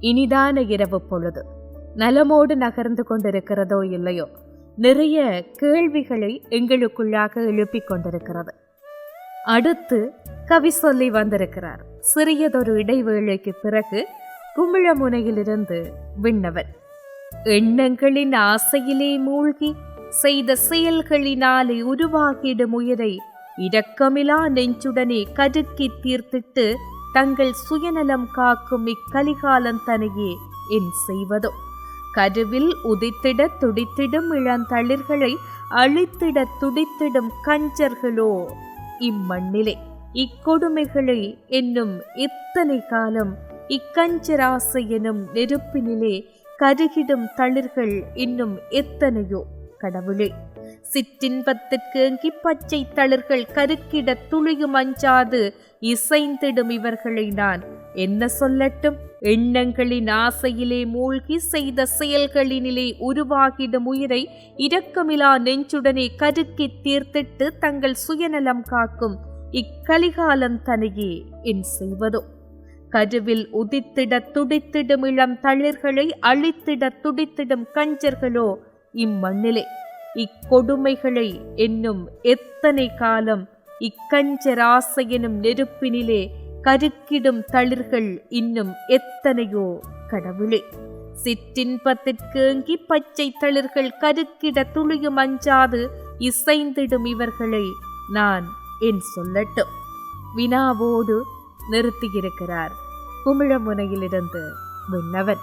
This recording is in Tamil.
இனிதான இரவு பொழுது. நலமோடு நகர்ந்து கொண்டிருக்கிறதோ இல்லையோ? நிறைய கேள்விகளை எங்களுக்குள்ளாக எழுப்பிக் கொண்டிருக்கிறது. அடுத்து கவி சொல்லி வந்திருக்கிறார். சிறியதொரு இடைவேளைக்கு பிறகு குமிழமுனையிலிருந்து விண்ணவன். எண்ணங்களின் ஆசையிலே மூழ்கி செய்த செயல்களினாலே உருவாகிடும் உயிரை இரக்கமிலா நெஞ்சுடனே கருக்கி தீர்த்திட்டு தங்கள் சுயநலம் காக்கும் இக்கலிகாலந்தனையே என் செய்வதோ? கருவில் உதித்திட துடித்திடும் இளந்தளிர்களை அழித்திட துடித்திடும் கஞ்சர்களோ? இம்மண்ணிலே இக்கொடுமைகளை என்னும் இத்தனை காலம் இக்கஞ்சராசை எனும் நெருப்பினிலே கருகிடும் தளிர்கள் இன்னும் எத்தனையோ? கடவுளே சிற்றின்பத்திற்கு ஏங்கி பச்சை தளிர்கள் கருக்கிட துளியும் அஞ்சாது இசைந்திடும் இவர்களை நான். என்ன சொல்லட்டும்? எண்ணங்களின் ஆசையிலே மூழ்கி செய்த செயல்களினிலே உருவாகிடும் உயிரை இரக்கமிலா நெஞ்சுடனே கருக்கி தீர்த்திட்டு தங்கள் சுயநலம் காக்கும். இக்கலிகாலம் தனியே என் செய்வதோ? கருவில் உதித்திட துடித்திடும் இளம் தளிர்களை அழித்திட துடித்திடும் கஞ்சர்களோ? இம்மண்ணிலே. இக்கொடுமைகளை என்னும் எத்தனை காலம்? இக்கஞ்சராசை எனும் நெருப்பினிலே கருக்கிடும் தளிர்கள் இன்னும் எத்தனையோ கடவுளே. சிற்றின்பத்திற்கேங்கி பச்சை தளிர்கள் கருக்கிட துளியும் அஞ்சாது இசைந்திடும் இவர்களை நான் என் சொல்லட்டும். வினாவோடு நிறுத்தியிருக்கிறார். குமிழமுனையிலிருந்து விண்ணவன்.